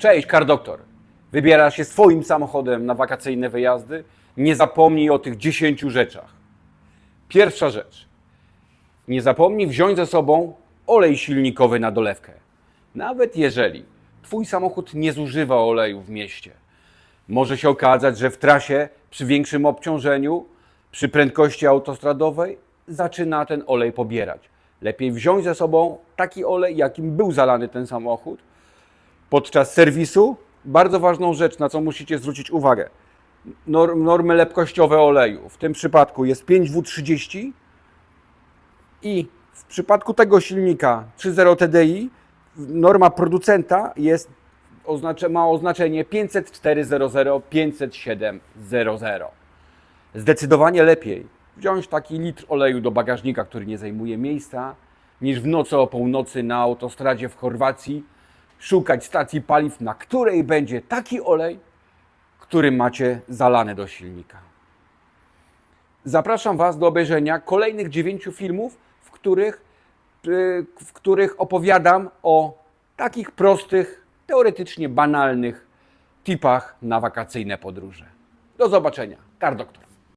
Cześć, kardoktor. Wybierasz się swoim samochodem na wakacyjne wyjazdy? Nie zapomnij o tych 10 rzeczach. Pierwsza rzecz. Nie zapomnij wziąć ze sobą olej silnikowy na dolewkę. Nawet jeżeli Twój samochód nie zużywa oleju w mieście, może się okazać, że w trasie przy większym obciążeniu, przy prędkości autostradowej zaczyna ten olej pobierać. Lepiej wziąć ze sobą taki olej, jakim był zalany ten samochód. Podczas serwisu bardzo ważną rzecz, na co musicie zwrócić uwagę. Norm, normy lepkościowe oleju. W tym przypadku jest 5W30 i w przypadku tego silnika 3.0 TDI norma producenta jest, ma oznaczenie 504.00, 507.00. Zdecydowanie lepiej wziąć taki litr oleju do bagażnika, który nie zajmuje miejsca, niż w nocy o północy na autostradzie w Chorwacji szukać stacji paliw, na której będzie taki olej, który macie zalany do silnika. Zapraszam Was do obejrzenia kolejnych dziewięciu filmów, w których, y, w których opowiadam o takich prostych, teoretycznie banalnych tipach na wakacyjne podróże. Do zobaczenia. Kar doktor.